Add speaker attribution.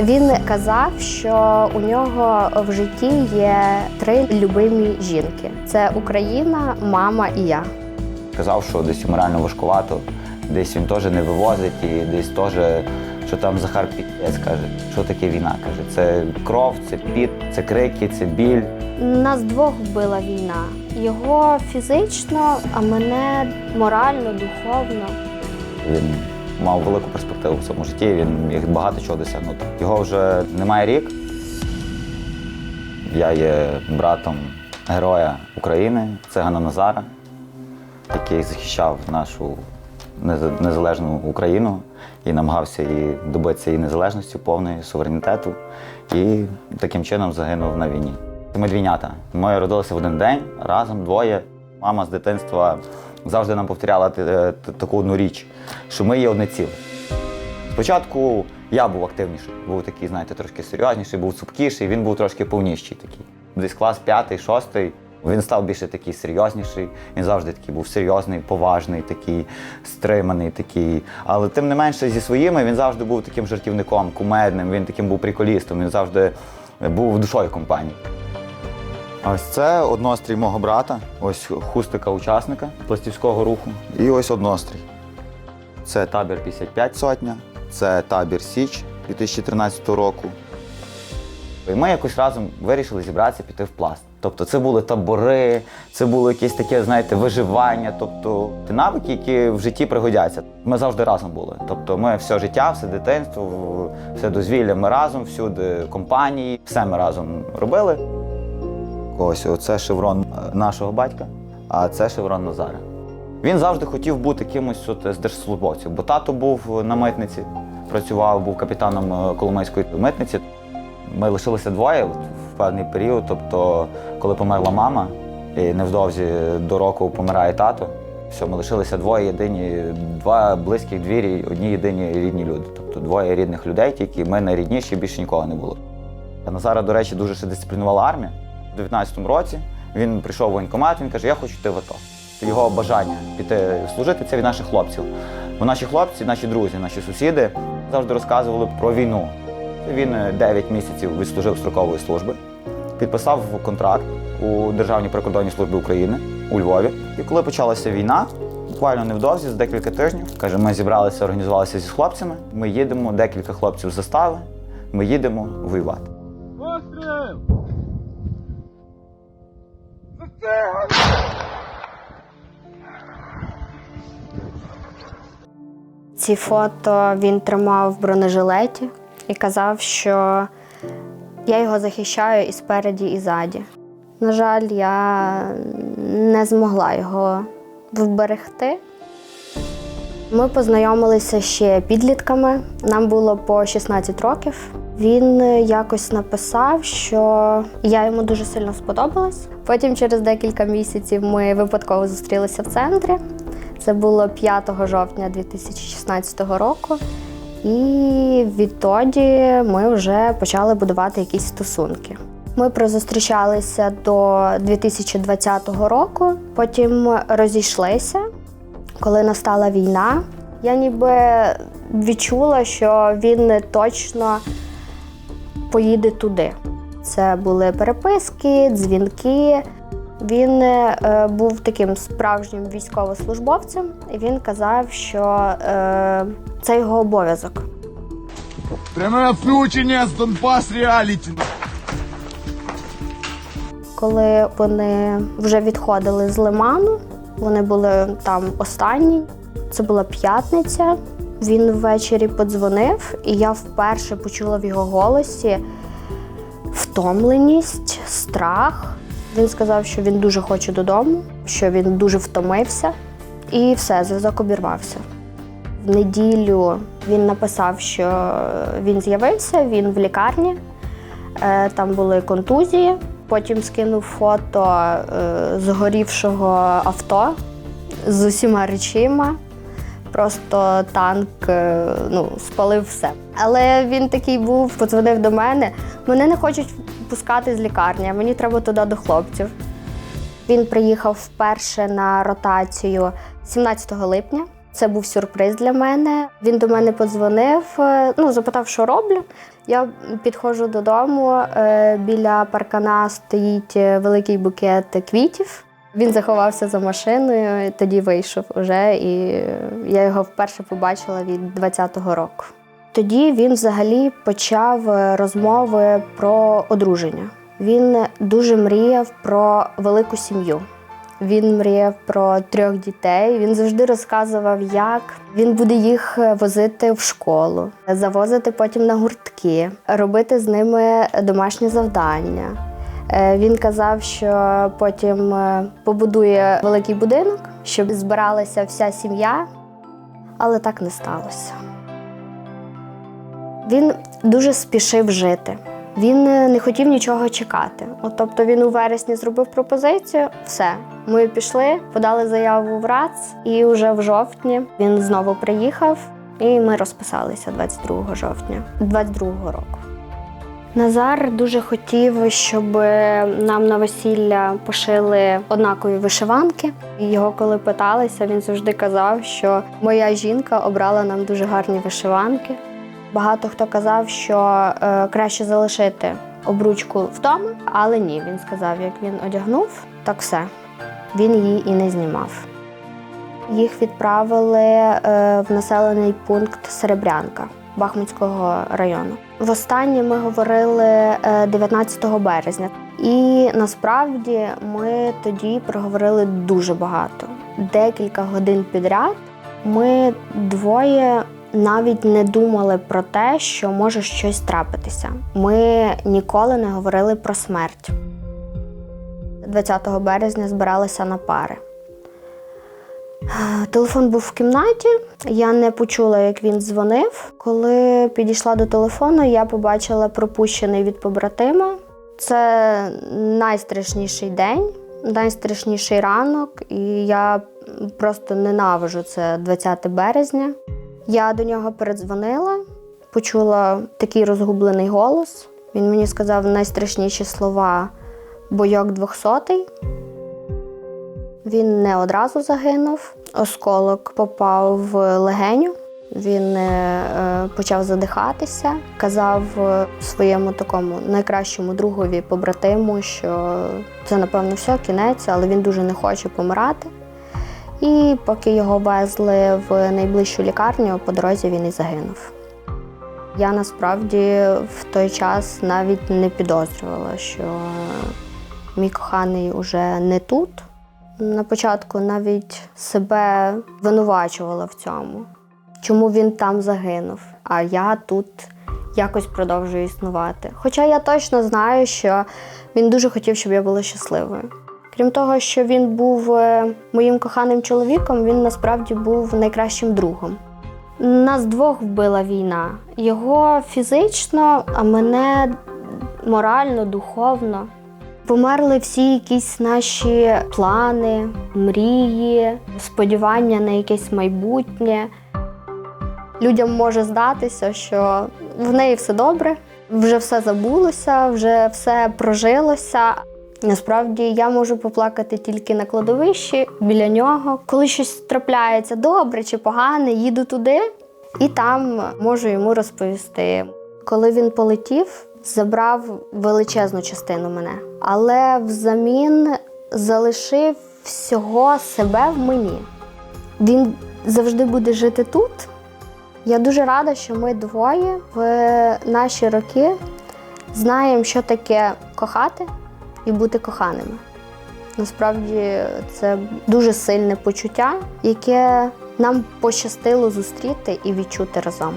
Speaker 1: Він казав, що у нього в житті є три любимі жінки: це Україна, мама і я.
Speaker 2: Казав, що десь йому реально важкувато, десь він теж не вивозить, і десь теж, що там Захар Пієць каже, що таке війна. каже, це кров, це піт, це крики, це біль.
Speaker 1: Нас двох вбила війна. Його фізично, а мене морально, духовно.
Speaker 2: Він мав велику перспективу в цьому житті, він міг багато чого досягнути. Його вже немає рік. Я є братом героя України, цигана Назара, який захищав нашу незалежну Україну і намагався її добитися її незалежності, повної суверенітету, і таким чином загинув на війні. Ми двійнята. Ми родилися в один день разом двоє. Мама з дитинства завжди нам повторяла е, таку одну річ, що ми є одне ціле. Спочатку я був активніший, був такий, знаєте, трошки серйозніший, був цупкіший, він був трошки повніщий такий. Десь клас п'ятий, шостий. Він став більше такий серйозніший. Він завжди такий був серйозний, поважний, такий стриманий, такий. Але тим не менше зі своїми він завжди був таким жартівником, кумедним, він таким був приколістом, він завжди був душою компанії. Ось це однострій мого брата, ось хустика учасника пластівського руху. І ось однострій. Це табір 55 сотня, це табір Січ 2013 року. І ми якось разом вирішили зібратися піти в пласт. Тобто це були табори, це було якесь таке, знаєте, виживання, тобто ті навики, які в житті пригодяться. Ми завжди разом були. Тобто ми все життя, все дитинство, все дозвілля ми разом, всюди компанії, все ми разом робили. Ось оце шеврон е, нашого батька, а це шеврон Назара. Він завжди хотів бути кимось от з держслужбовців, бо тато був на митниці, працював, був капітаном е, Коломийської митниці. Ми лишилися двоє в певний період. Тобто, коли померла мама, і невдовзі до року помирає тато. Все, ми лишилися двоє єдині, два близьких двірі, одні єдині рідні люди. Тобто двоє рідних людей, тільки ми найрідніші, більше нікого не було. Назара, до речі, дуже ще дисциплінувала армія. У 19-му році він прийшов в воєнкомат, він каже, я хочу йти в АТО. Його бажання піти служити це від наших хлопців. Бо наші хлопці, наші друзі, наші сусіди завжди розказували про війну. Він е, 9 місяців відслужив строкової служби, підписав контракт у Державній прикордонній службі України у Львові. І коли почалася війна, буквально невдовзі, за декілька тижнів, каже, ми зібралися, організувалися зі хлопцями. Ми їдемо, декілька хлопців застави, ми їдемо воювати.
Speaker 1: Ці фото він тримав в бронежилеті і казав, що я його захищаю і спереді, і ззаді. На жаль, я не змогла його вберегти. Ми познайомилися ще підлітками. Нам було по 16 років. Він якось написав, що я йому дуже сильно сподобалась. Потім, через декілька місяців, ми випадково зустрілися в центрі. Це було 5 жовтня 2016 року. І відтоді ми вже почали будувати якісь стосунки. Ми прозустрічалися до 2020 року, потім розійшлися. Коли настала війна, я ніби відчула, що він точно поїде туди. Це були переписки, дзвінки. Він е, був таким справжнім військовослужбовцем, і він казав, що е, це його обов'язок.
Speaker 3: Пряме включення з Донбас Реаліті.
Speaker 1: Коли вони вже відходили з лиману, вони були там останні. Це була п'ятниця. Він ввечері подзвонив, і я вперше почула в його голосі втомленість, страх. Він сказав, що він дуже хоче додому, що він дуже втомився, і все, зв'язок обірвався. В неділю він написав, що він з'явився, він в лікарні. Е, Там були контузії. Потім скинув фото е, згорівшого авто з усіма речима. Просто танк е, ну, спалив все. Але він такий був, подзвонив до мене. Мене не хочуть пускати з лікарні, мені треба туди до хлопців. Він приїхав вперше на ротацію 17 липня. Це був сюрприз для мене. Він до мене подзвонив, е, ну запитав, що роблю. Я підходжу додому. е, Біля паркана стоїть великий букет квітів. Він заховався за машиною, тоді вийшов уже, і е, я його вперше побачила від 20-го року. Тоді він взагалі почав е, розмови про одруження. Він дуже мріяв про велику сім'ю. Він мріяв про трьох дітей. Він завжди розказував, як він буде їх возити в школу, завозити потім на гуртки, робити з ними домашні завдання. Е, Він казав, що потім е, побудує великий будинок, щоб збиралася вся сім'я, але так не сталося. Він дуже спішив жити. Він е, не хотів нічого чекати. От, тобто він у вересні зробив пропозицію, все. Ми пішли, подали заяву в РАЦ, і вже в жовтні він знову приїхав, і ми розписалися 22 жовтня 22 року. Назар дуже хотів, щоб нам на весілля пошили однакові вишиванки. Його коли питалися, він завжди казав, що моя жінка обрала нам дуже гарні вишиванки. Багато хто казав, що е, краще залишити обручку вдома, але ні, він сказав, як він одягнув, так все. Він її і не знімав. Їх відправили е, в населений пункт Серебрянка Бахмутського району. Востаннє ми говорили е, 19 березня, і насправді ми тоді проговорили дуже багато. Декілька годин підряд ми двоє навіть не думали про те, що може щось трапитися. Ми ніколи не говорили про смерть. 20 березня збиралися на пари. Телефон був в кімнаті. Я не почула, як він дзвонив. Коли підійшла до телефону, я побачила пропущений від побратима. Це найстрашніший день, найстрашніший ранок, і я просто ненавижу це 20 березня. Я до нього передзвонила, почула такий розгублений голос. Він мені сказав найстрашніші слова бойок двохсотий. Він не одразу загинув. Осколок попав в легеню. Він е, е, почав задихатися, казав е, своєму такому найкращому другові побратиму, що це, напевно, все, кінець, але він дуже не хоче помирати. І поки його везли в найближчу лікарню, по дорозі він і загинув. Я насправді в той час навіть не підозрювала, що мій коханий уже не тут. На початку навіть себе винувачувала в цьому, чому він там загинув, а я тут якось продовжую існувати. Хоча я точно знаю, що він дуже хотів, щоб я була щасливою. Крім того, що він був е, моїм коханим чоловіком, він насправді був найкращим другом. Нас двох вбила війна. Його фізично, а мене морально, духовно. Померли всі якісь наші плани, мрії, сподівання на якесь майбутнє. Людям може здатися, що в неї все добре, вже все забулося, вже все прожилося. Насправді я можу поплакати тільки на кладовищі біля нього. Коли щось трапляється добре чи погане, їду туди і там можу йому розповісти. Коли він полетів, забрав величезну частину мене, але взамін залишив всього себе в мені. Він завжди буде жити тут. Я дуже рада, що ми двоє в наші роки знаємо, що таке кохати і бути коханими. Насправді це дуже сильне почуття, яке нам пощастило зустріти і відчути разом.